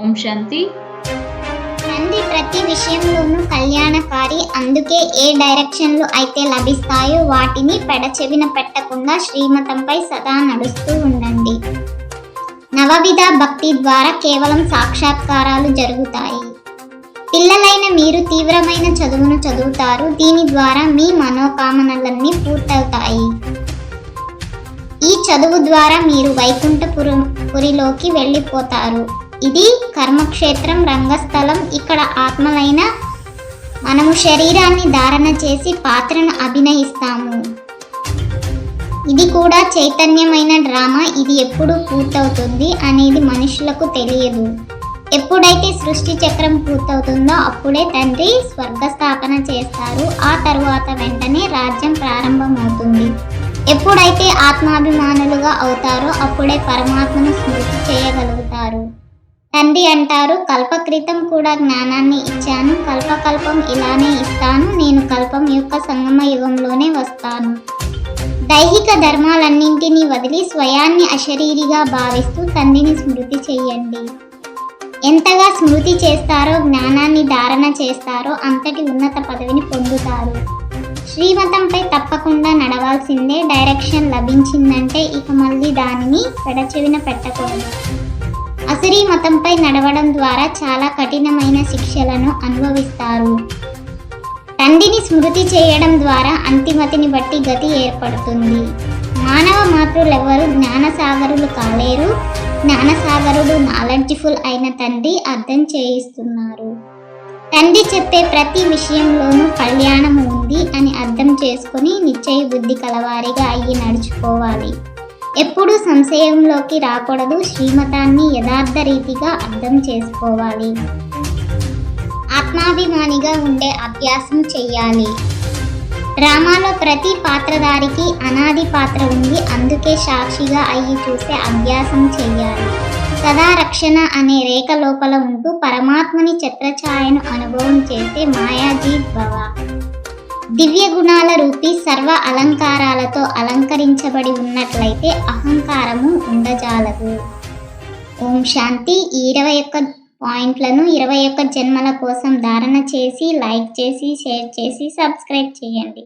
ఓం శాంతి. తండ్రి ప్రతి విషయంలోనూ కళ్యాణకారి అందుకే ఏ డైరెక్షన్లు అయితే లభిస్తాయో వాటిని పెడచెవిన పెట్టకుండా శ్రీమతంపై సదా నడుస్తూ ఉండండి. నవవిధ భక్తి ద్వారా కేవలం సాక్షాత్కారాలు జరుగుతాయి. పిల్లలైన మీరు తీవ్రమైన చదువును చదువుతారు. దీని ద్వారా మీ మనోకామనలన్నీ పూర్తవుతాయి. ఈ చదువు ద్వారా మీరు వైకుంఠపురం పురిలోకి వెళ్ళిపోతారు. ఇది కర్మక్షేత్రం రంగస్థలం. ఇక్కడ ఆత్మలైన మనము శరీరాన్ని ధారణ చేసి పాత్రను అభినయిస్తాము. ఇది కూడా చైతన్యమైన డ్రామా. ఇది ఎప్పుడు పూర్తవుతుంది అనేది మనుషులకు తెలియదు. ఎప్పుడైతే సృష్టి చక్రం పూర్తవుతుందో అప్పుడే తండ్రి స్వర్గస్థాపన చేస్తారు. ఆ తరువాత వెంటనే రాజ్యం ప్రారంభమవుతుంది. ఎప్పుడైతే ఆత్మాభిమానులుగా అవుతారో అప్పుడే పరమాత్మను స్మృతి చేయగలుగుతారు తండ్రి అంటారు కల్పక్రితం కూడా జ్ఞానాన్ని ఇచ్చాను. కల్పకల్పం ఇలానే ఇస్తాను. నేను కల్పం యొక్క సంగమ యుగంలోనే వస్తాను. దైహిక ధర్మాలన్నింటినీ వదిలి స్వయాన్ని అశరీరిగా భావిస్తూ తండ్రిని స్మృతి చెయ్యండి. ఎంతగా స్మృతి చేస్తారో జ్ఞానాన్ని ధారణ చేస్తారో అంతటి ఉన్నత పదవిని పొందుతారు. శ్రీమతంపై తప్పకుండా నడవాల్సిందే. డైరెక్షన్ లభించిందంటే ఇక మళ్ళీ దానిని పెడచెవిన పెట్టకూడదు. అసరీ మతంపై నడవడం ద్వారా చాలా కఠినమైన శిక్షలను అనుభవిస్తారు. తండ్రిని స్మృతి చేయడం ద్వారా అంతిమతిని బట్టి గతి ఏర్పడుతుంది. మానవ మాతృలెవరు జ్ఞానసాగరులు కాలేరు. జ్ఞానసాగరుడు నాలెడ్జ్ఫుల్ అయిన తండ్రి అర్థం చేయిస్తున్నారు. తండ్రి చెప్పే ప్రతి విషయంలోనూ కళ్యాణం ఉంది అని అర్థం చేసుకుని నిశ్చయ బుద్ధి కలవారిగా అయ్యి నడుచుకోవాలి. ఎప్పుడూ సంశయంలోకి రాకూడదు. శ్రీమతాన్ని యథార్థ రీతిగా అర్థం చేసుకోవాలి. ఆత్మాభిమానిగా ఉండే అభ్యాసం చెయ్యాలి. డ్రామాలో ప్రతి పాత్రధారికి అనాది పాత్ర ఉంది. అందుకే సాక్షిగా అయ్యి చూసే అభ్యాసం చెయ్యాలి. సదా రక్షణ అనే రేఖ లోపల ఉంటూ పరమాత్మని ఛత్రఛాయను అనుభవం చేసే మాయాజీ భవ. దివ్య గుణాల రూపి సర్వ అలంకారాలతో అలంకరించబడి ఉన్నట్లయితే అహంకారము ఉండజాలదు. ఓం శాంతి. ఈ ఇరవై ఒక్క పాయింట్లను ఇరవై ఒక్క జన్మల కోసం ధారణ చేసి లైక్ చేసి షేర్ చేసి సబ్స్క్రైబ్ చేయండి.